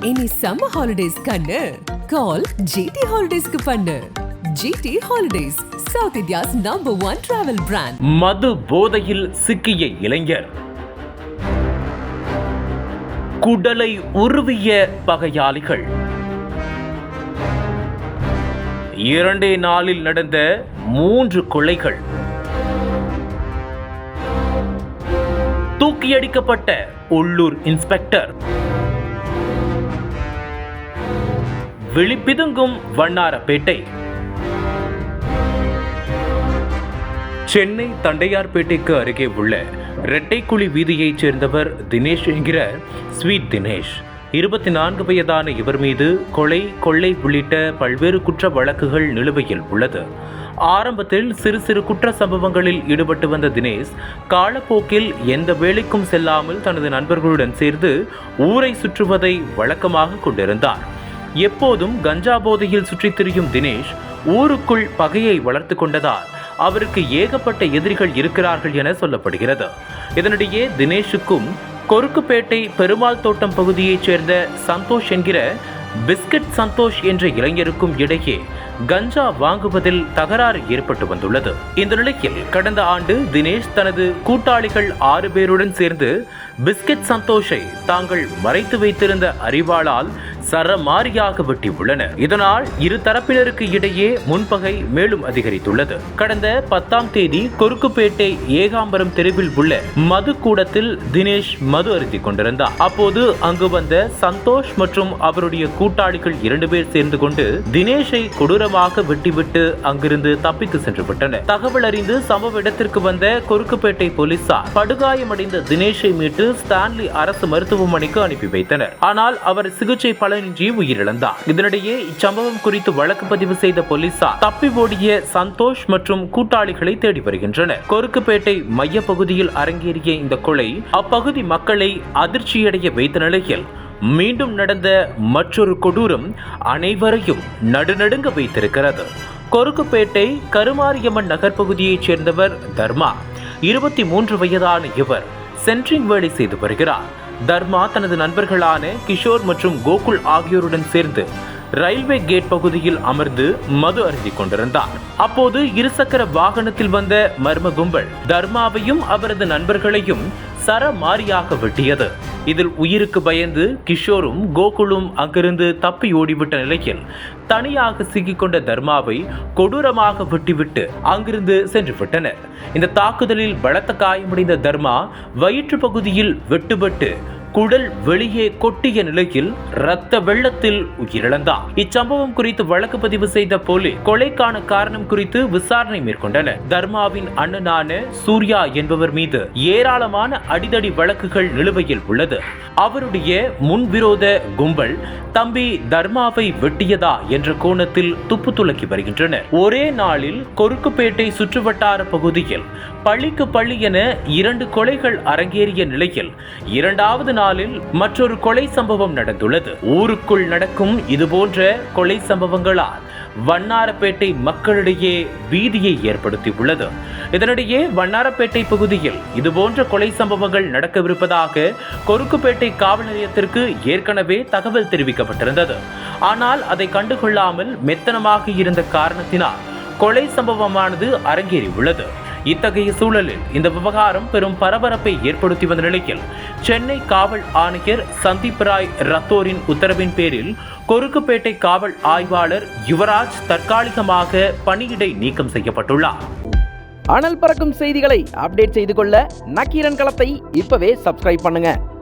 Any summer holidays கண்ணு. Call GT ஹாலிடேஸ்க்கு பண்ணு. G T holidays South India's number one travel brand மது போதையில் சிக்கிய இளைஞர். குடலை உருவிய பகையாளிகள். இரண்டே நாளில் நடந்த மூன்று கொலைகள். தூக்கியடிக்கப்பட்ட உள்ளூர் இன்ஸ்பெக்டர். விழிப்பிதுங்கும் வண்ணாரப்பேட்டை. சென்னை தண்டையார்பேட்டைக்கு அருகே உள்ள ரெட்டைக்குழி வீதியைச் சேர்ந்தவர் தினேஷ் என்கிற ஸ்வீட் தினேஷ். இருபத்தி நான்கு வயதான இவர் மீது கொலை கொள்ளை உள்ளிட்ட பல்வேறு குற்ற வழக்குகள் நிலுவையில் உள்ளது. ஆரம்பத்தில் சிறு சிறு குற்ற சம்பவங்களில் ஈடுபட்டு வந்த தினேஷ் காலப்போக்கில் எந்த வேலைக்கும் செல்லாமல் தனது நண்பர்களுடன் சேர்ந்து ஊரை சுற்றுவதை வழக்கமாக கொண்டிருந்தார். எப்போதும் கஞ்சா போதையில் சுற்றித் திரியும் தினேஷ் ஊருக்குள் பகையை வளர்த்து கொண்டதால் அவருக்கு ஏகப்பட்ட எதிரிகள் இருக்கிறார்கள் என சொல்லப்படுகிறது. இதனிடையே தினேஷுக்கும் கொருக்குப்பேட்டை பெருமாள் தோட்டம் பகுதியைச் சேர்ந்த சந்தோஷ் என்கிற பிஸ்கட் சந்தோஷ் என்ற இளைஞருக்கும் இடையே கஞ்சா வாங்குவதில் தகராறு ஏற்பட்டு வந்துள்ளது. இந்த நிலையில் கடந்த ஆண்டு தினேஷ் தனது கூட்டாளிகள் ஆறு பேருடன் சேர்ந்து பிஸ்கட் சந்தோஷை தாங்கள் மறைத்து வைத்திருந்த அறிவாளால் சரமாரியாக உள்ளன. இதனால் இரு தரப்பினருக்கு இடையே முன்பகை மேலும் அதிகரித்துள்ளது. கடந்த பத்தாம் தேதி கொருக்குப்பேட்டை ஏகாம்பரம் தெருவில் உள்ள மது கூடத்தில் தினேஷ் மது அருந்தி கொண்டிருந்தார். அப்போது அங்கு வந்த சந்தோஷ் மற்றும் அவருடைய கூட்டாளிகள் இரண்டு பேர் சேர்ந்து கொண்டு தினேஷை கொடூரமாக வெட்டிவிட்டு அங்கிருந்து தப்பித்து சென்று விட்டனர். தகவல் அறிந்து சம்பவ இடத்திற்கு வந்த கொருக்குப்பேட்டை போலீசார் படுகாயமடைந்த தினேஷை மீட்டு ஸ்டான்லி அரசு மருத்துவமனைக்கு அனுப்பி வைத்தனர். ஆனால் அவர் சிகிச்சை பலனின்றி உயிரிழந்தார். இதனிடையே இச்சம்பவம் குறித்து வழக்கு பதிவு செய்த போலீசார் தப்பி ஓடிய சந்தோஷ் மற்றும் கூட்டாளிகளை தேடி வருகின்றனர். கொருக்குப்பேட்டை மைய பகுதியில் அரங்கேறிய இந்த கொலை அப்பகுதி மக்களை அதிர்ச்சியடைய வைத்த நிலையில் மீண்டும் நடந்த மற்றொரு கொடூரம் அனைவரையும் நடுநடுங்க வைத்திருக்கிறது. கொருக்குப்பேட்டை கருமாரியம்மன் நகர் பகுதியைச் சேர்ந்தவர் தர்மா. இருபத்தி மூன்று வயதான இவர் சென்ட்ரிங் வேலை செய்து வருகிறார். தர்மா தனது நண்பர்களான கிஷோர் மற்றும் கோகுல் ஆகியோருடன் சேர்ந்து ரயில்வே கேட் பகுதியில் அமர்ந்து மது அருந்திக் கொண்டிருந்தார் அப்போது இருசக்கர வாகனத்தில் வந்த மர்ம கும்பல் தர்மாவையும் அவரது நண்பர்களையும் சரமாரியாக வெட்டியது. இதில் உயிருக்கு பயந்து கிஷோரும் கோகுலும் அங்கிருந்து தப்பி ஓடிவிட்ட நிலையில் தனியாக சிக்கிக்கொண்ட தர்மாவை கொடூரமாக வெட்டிவிட்டு அங்கிருந்து சென்று விட்டனர். இந்த தாக்குதலில் பலத்த காயமடைந்த தர்மா வயிற்று பகுதியில் வெட்டுப்பட்டு குடல் வெளியே கொட்டிய நிலையில் ரத்த வெள்ளத்தில் உயிரிழந்தார். இச்சம்பவம் குறித்து வழக்கு பதிவு செய்த போலீஸ் கொலைக்கான காரணம் குறித்து விசாரணை மேற்கொண்டனர். தர்மாவின் அண்ணனான சூர்யா என்பவர் மீது ஏராளமான அடிதடி வழக்குகள் நிலுவையில் உள்ளது. அவருடைய முன்விரோத கும்பல் தம்பி தர்மாவை வெட்டியதா என்ற கோணத்தில் துப்பு துலக்கி வருகின்றனர். ஒரே நாளில் கொருக்குப்பேட்டை சுற்றுவட்டார பகுதியில் பள்ளிக்கு பள்ளி என இரண்டு கொலைகள் அரங்கேறிய நிலையில் இரண்டாவது நாளில் மற்றொரு கொலை சம்பவம் நடந்துள்ளது. ஊருக்குள் நடக்கும் இதுபோன்ற கொலை சம்பவங்களால் வண்ணாரப்பேட்டை மக்களிடையே பீதியை ஏற்படுத்தியுள்ளது. இதனிடையே வண்ணாரப்பேட்டை பகுதியில் இதுபோன்ற கொலை சம்பவங்கள் நடக்கவிருப்பதாக கொருக்குப்பேட்டை காவல் நிலையத்திற்கு ஏற்கனவே தகவல் தெரிவிக்கப்பட்டிருந்தது. ஆனால் அதை கண்டுகொள்ளாமல் மெத்தனமாக இருந்த காரணத்தினால் கொலை சம்பவமானது அரங்கேறியுள்ளது. இத்தகைய சூழலில் இந்த விவகாரம் பெரும் பரபரப்பை ஏற்படுத்தி வந்த நிலையில் சென்னை காவல் ஆணையர் சந்தீப் ராய் ரத்தோரின் உத்தரவின் பேரில் கொருக்குப்பேட்டை காவல் ஆய்வாளர் யுவராஜ் தற்காலிகமாக பணியிடை நீக்கம் செய்யப்பட்டுள்ளார். அனல் பறக்கும் செய்திகளை அப்டேட் செய்து கொள்ள நக்கீரன் களத்தை இப்பவே சப்ஸ்கிரைப் பண்ணுங்க.